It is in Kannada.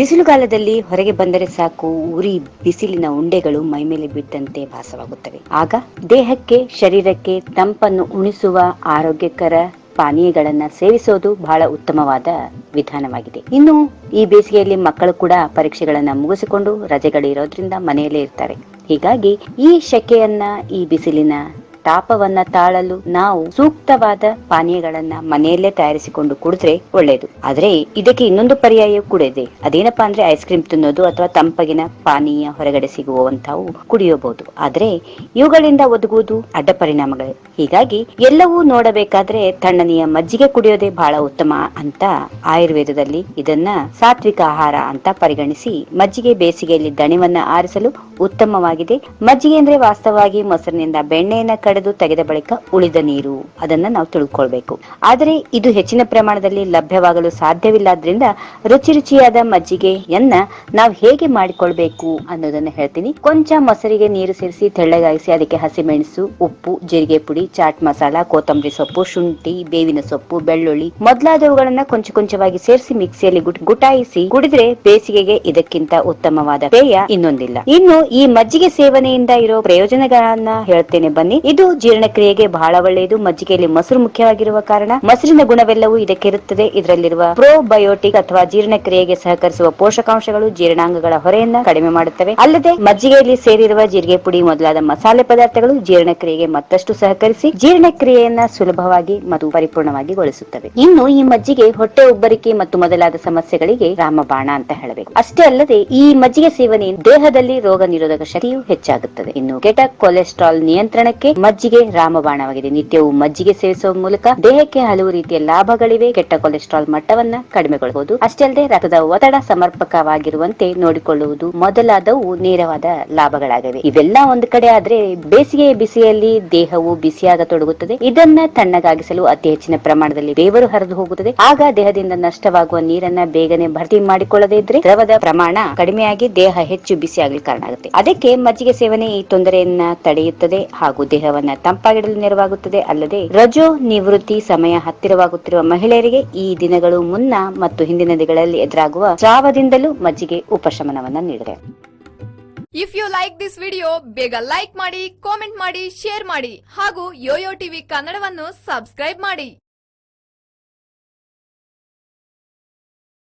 ಬಿಸಿಲುಗಾಲದಲ್ಲಿ ಹೊರಗೆ ಬಂದರೆ ಸಾಕು ಉರಿ ಬಿಸಿಲಿನ ಉಂಡೆಗಳು ಮೈಮೇಲೆ ಬಿದ್ದಂತೆ ಭಾಸವಾಗುತ್ತವೆ. ಆಗ ದೇಹಕ್ಕೆ, ಶರೀರಕ್ಕೆ ತಂಪನ್ನು ಉಣಿಸುವ ಆರೋಗ್ಯಕರ ಪಾನೀಯಗಳನ್ನ ಸೇವಿಸೋದು ಬಹಳ ಉತ್ತಮವಾದ ವಿಧಾನವಾಗಿದೆ. ಇನ್ನು ಈ ಬೇಸಿಗೆಯಲ್ಲಿ ಮಕ್ಕಳು ಕೂಡ ಪರೀಕ್ಷೆಗಳನ್ನ ಮುಗಿಸಿಕೊಂಡು ರಜೆಗಳಿರೋದ್ರಿಂದ ಮನೆಯಲ್ಲೇ ಇರ್ತಾರೆ. ಹೀಗಾಗಿ ಈ ಶೆಕೆಯನ್ನ, ಈ ಬಿಸಿಲಿನ ತಾಪವನ್ನ ತಾಳಲು ನಾವು ಸೂಕ್ತವಾದ ಪಾನೀಯಗಳನ್ನ ಮನೆಯಲ್ಲೇ ತಯಾರಿಸಿಕೊಂಡು ಕುಡಿದ್ರೆ ಒಳ್ಳೆಯದು ಆದ್ರೆ ಇದಕ್ಕೆ ಇನ್ನೊಂದು ಪರ್ಯಾಯ ಕೂಡ ಇದೆ. ಅದೇನಪ್ಪಾ ಅಂದ್ರೆ ಐಸ್ ಕ್ರೀಮ್ ತಿನ್ನೋದು ಅಥವಾ ತಂಪಗಿನ ಪಾನೀಯ ಹೊರಗಡೆ ಸಿಗುವಂತವು ಕುಡಿಯಬಹುದು. ಆದ್ರೆ ಇವುಗಳಿಂದ ಒದಗುವುದು ಅಡ್ಡ ಪರಿಣಾಮಗಳೇ. ಹೀಗಾಗಿ ಎಲ್ಲವೂ ನೋಡಬೇಕಾದ್ರೆ ತಣ್ಣನೆಯ ಮಜ್ಜಿಗೆ ಕುಡಿಯೋದೇ ಬಹಳ ಉತ್ತಮ ಅಂತ ಆಯುರ್ವೇದದಲ್ಲಿ ಇದನ್ನ ಸಾತ್ವಿಕ ಆಹಾರ ಅಂತ ಪರಿಗಣಿಸಿ ಮಜ್ಜಿಗೆ ಬೇಸಿಗೆಯಲ್ಲಿ ದಣಿವನ್ನ ಆರಿಸಲು ಉತ್ತಮವಾಗಿದೆ. ಮಜ್ಜಿಗೆ ಅಂದ್ರೆ ವಾಸ್ತವವಾಗಿ ಮೊಸರಿನಿಂದ ಬೆಣ್ಣೆಯನ್ನ ಕಡೆದು ತೆಗೆದ ಬಳಿಕ ಉಳಿದ ನೀರು. ಅದನ್ನ ನಾವು ತಿಳ್ಕೊಳ್ಬೇಕು. ಆದರೆ ಇದು ಹೆಚ್ಚಿನ ಪ್ರಮಾಣದಲ್ಲಿ ಲಭ್ಯವಾಗಲು ಸಾಧ್ಯವಿಲ್ಲಾದ್ರಿಂದ ರುಚಿ ರುಚಿಯಾದ ಮಜ್ಜಿಗೆಯನ್ನ ನಾವು ಹೇಗೆ ಮಾಡಿಕೊಳ್ಬೇಕು ಅನ್ನೋದನ್ನ ಹೇಳ್ತೀನಿ. ಕೊಂಚ ಮೊಸರಿಗೆ ನೀರು ಸೇರಿಸಿ ತೆಳ್ಳಗಾಯಿಸಿ ಅದಕ್ಕೆ ಹಸಿಮೆಣಸು, ಉಪ್ಪು, ಜೀರಿಗೆ ಪುಡಿ, ಚಾಟ್ ಮಸಾಲ, ಕೊತ್ತಂಬರಿ ಸೊಪ್ಪು, ಶುಂಠಿ, ಬೇವಿನ ಸೊಪ್ಪು, ಬೆಳ್ಳುಳ್ಳಿ ಮೊದಲಾದವುಗಳನ್ನ ಕೊಂಚ ಕೊಂಚವಾಗಿ ಸೇರಿಸಿ ಮಿಕ್ಸಿಯಲ್ಲಿ ಗುಟ್- ಗುಟಾಯಿಸಿ ಕುಡಿದ್ರೆ ಬೇಸಿಗೆಗೆ ಇದಕ್ಕಿಂತ ಉತ್ತಮವಾದ ಪೇಯ ಇನ್ನೊಂದಿಲ್ಲ. ಇನ್ನು ಈ ಮಜ್ಜಿಗೆ ಸೇವನೆಯಿಂದ ಇರೋ ಪ್ರಯೋಜನಗಳನ್ನ ಹೇಳ್ತೇನೆ ಬನ್ನಿ. ಇದು ಜೀರ್ಣಕ್ರಿಯೆಗೆ ಬಹಳ ಒಳ್ಳೆಯದು. ಮಜ್ಜಿಗೆಯಲ್ಲಿ ಮೊಸರು ಮುಖ್ಯವಾಗಿರುವ ಕಾರಣ ಮೊಸರಿನ ಗುಣವೆಲ್ಲವೂ ಇದಕ್ಕೆ ಇರುತ್ತದೆ ಇದರಲ್ಲಿರುವ ಪ್ರೋಬಯೋಟಿಕ್ ಅಥವಾ ಜೀರ್ಣಕ್ರಿಯೆಗೆ ಸಹಕರಿಸುವ ಪೋಷಕಾಂಶಗಳು ಜೀರ್ಣಾಂಗಗಳ ಹೊರೆಯನ್ನ ಕಡಿಮೆ ಮಾಡುತ್ತವೆ. ಅಲ್ಲದೆ ಮಜ್ಜಿಗೆಯಲ್ಲಿ ಸೇರಿರುವ ಜೀರಿಗೆ ಪುಡಿ ಮೊದಲಾದ ಮಸಾಲೆ ಪದಾರ್ಥಗಳು ಜೀರ್ಣಕ್ರಿಯೆಗೆ ಮತ್ತಷ್ಟು ಸಹಕರಿಸಿ ಜೀರ್ಣಕ್ರಿಯೆಯನ್ನ ಸುಲಭವಾಗಿ ಮತ್ತು ಪರಿಪೂರ್ಣವಾಗಿ ಗೊಳಿಸುತ್ತವೆ. ಇನ್ನು ಈ ಮಜ್ಜಿಗೆ ಹೊಟ್ಟೆ ಉಬ್ಬರಿಕೆ ಮತ್ತು ಮೊದಲಾದ ಸಮಸ್ಯೆಗಳಿಗೆ ರಾಮಬಾಣ ಅಂತ ಹೇಳಬೇಕು. ಅಷ್ಟೇ ಅಲ್ಲದೆ ಈ ಮಜ್ಜಿಗೆ ಸೇವನೆ ದೇಹದಲ್ಲಿ ರೋಗ ನಿರೋಧಕ ಶಕ್ತಿಯು ಹೆಚ್ಚಾಗುತ್ತದೆ. ಇನ್ನು ಕೆಟ್ಟ ಕೊಲೆಸ್ಟ್ರಾಲ್ ನಿಯಂತ್ರಣಕ್ಕೆ ಮಜ್ಜಿಗೆ ರಾಮಬಾಣವಾಗಿದೆ. ನಿತ್ಯವೂ ಮಜ್ಜಿಗೆ ಸೇವಿಸುವ ಮೂಲಕ ದೇಹಕ್ಕೆ ಹಲವು ರೀತಿಯ ಲಾಭಗಳಿವೆ. ಕೆಟ್ಟ ಕೊಲೆಸ್ಟ್ರಾಲ್ ಮಟ್ಟವನ್ನ ಕಡಿಮೆಗೊಳ್ಳಬಹುದು ಅಷ್ಟೇ ಅಲ್ಲದೆ ರಕ್ತದ ಒತ್ತಡ ಸಮರ್ಪಕವಾಗಿರುವಂತೆ ನೋಡಿಕೊಳ್ಳುವುದು ಮೊದಲಾದವು ನೇರವಾದ ಲಾಭಗಳಾಗಿವೆ. ಇವೆಲ್ಲ ಒಂದು ಕಡೆ ಆದ್ರೆ ಬೇಸಿಗೆ ಬಿಸಿಯಲ್ಲಿ ದೇಹವು ಬಿಸಿಯಾಗತೊಡಗುತ್ತದೆ ಇದನ್ನ ತಣ್ಣಗಾಗಿಸಲು ಅತಿ ಹೆಚ್ಚಿನ ಪ್ರಮಾಣದಲ್ಲಿ ಬೇವರು ಹರಿದು ಹೋಗುತ್ತದೆ. ಆಗ ದೇಹದಿಂದ ನಷ್ಟವಾಗುವ ನೀರನ್ನ ಬೇಗನೆ ಭರ್ತಿ ಮಾಡಿಕೊಳ್ಳದೇ ಇದ್ರೆ ದ್ರವದ ಪ್ರಮಾಣ ಕಡಿಮೆಯಾಗಿ ದೇಹ ಹೆಚ್ಚು ಬಿಸಿಯಾಗಲು ಕಾರಣ ಆಗುತ್ತೆ. ಅದಕ್ಕೆ ಮಜ್ಜಿಗೆ ಸೇವನೆ ಈ ತೊಂದರೆಯನ್ನ ತಡೆಯುತ್ತದೆ ಹಾಗೂ ದೇಹವನ್ನ ತಂಪಾಗಿಡಲು ನೆರವಾಗುತ್ತದೆ. ಅಲ್ಲದೆ ರಜೋ ನಿವೃತ್ತಿ ಸಮಯ ಹತ್ತಿರವಾಗುತ್ತಿರುವ ಮಹಿಳೆಯರಿಗೆ ಈ ದಿನಗಳು ಮುನ್ನ ಮತ್ತು ಹಿಂದಿನ ದಿನಗಳಲ್ಲಿ ಎದುರಾಗುವ ಸ್ರಾವದಿಂದಲೂ ಮಜ್ಜಿಗೆ ಉಪಶಮನವನ್ನ ನೀಡಿದೆ. If you like this video ಬೇಗ ಲೈಕ್ ಮಾಡಿ ಕಾಮೆಂಟ್ ಮಾಡಿ ಶೇರ್ ಮಾಡಿ ಹಾಗೂ ಯೋಯೋ ಟಿವಿ ಕನ್ನಡವನ್ನು ಸಬ್ಸ್ಕ್ರೈಬ್ ಮಾಡಿ.